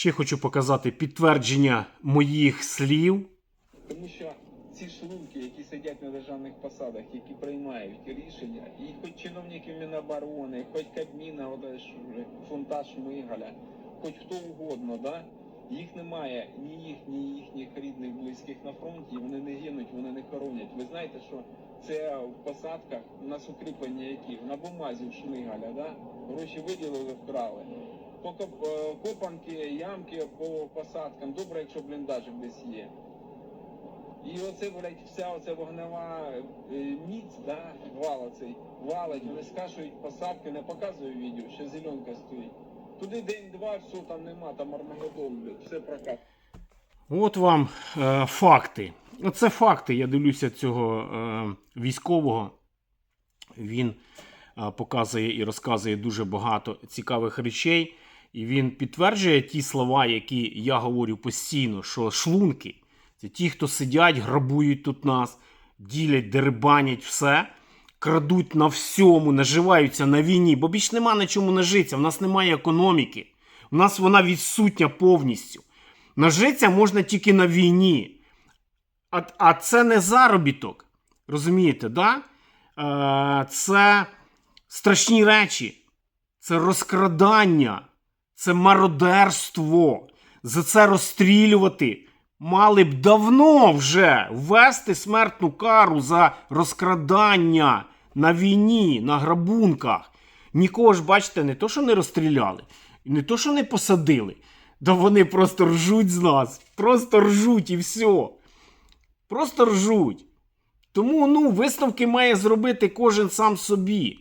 Ще хочу показати підтвердження моїх слів. Тому що ці шлунки, які сидять на державних посадах, які приймають рішення, і хоч чиновники Міноборони, хоч Кабміна, оде ж фунта Шмигаля, хоч хто угодно, да? їх немає ні їх, ні їхніх рідних, близьких на фронті, вони не гинуть, вони не хоронять. Ви знаєте, що це в посадках у нас укріплення які? На бумазі в Шмигаля, да? гроші виділили, вкрали. По е, копанки, ямки по посадкам, добре, якщо бліндажик десь є. І оце, блядь, вся оця вогнева е, міць, да, вал цей, валить, вони скашують посадки, не показую відео, ще зеленка стоїть. Туди день-два, все, там нема, там Армагеддон, блядь, все прокат. От вам е, факти. Оце факти. Я дивлюся цього е, військового. Він е, показує і розказує дуже багато цікавих речей. І він підтверджує ті слова, які я говорю постійно, що шлунки це ті, хто сидять, грабують тут нас, ділять, дерибанять все, крадуть на всьому, наживаються на війні, бо більш нема на чому нажитися. В нас немає економіки. У нас вона відсутня повністю. Нажитися можна тільки на війні. А, а це не заробіток. Розумієте, да? Е, це страшні речі, це розкрадання, це мародерство. За це розстрілювати. Мали б давно вже ввести смертну кару за розкрадання на війні, на грабунках. Нікого ж, бачите, не то, що не розстріляли, не то, що не посадили. Да вони просто ржуть з нас. Просто ржуть і все. Просто ржуть. Тому ну, висновки має зробити кожен сам собі.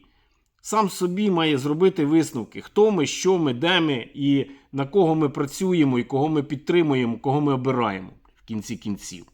Сам собі має зробити висновки, хто ми, що ми, де ми, і на кого ми працюємо, і кого ми підтримуємо, кого ми обираємо в кінці кінців.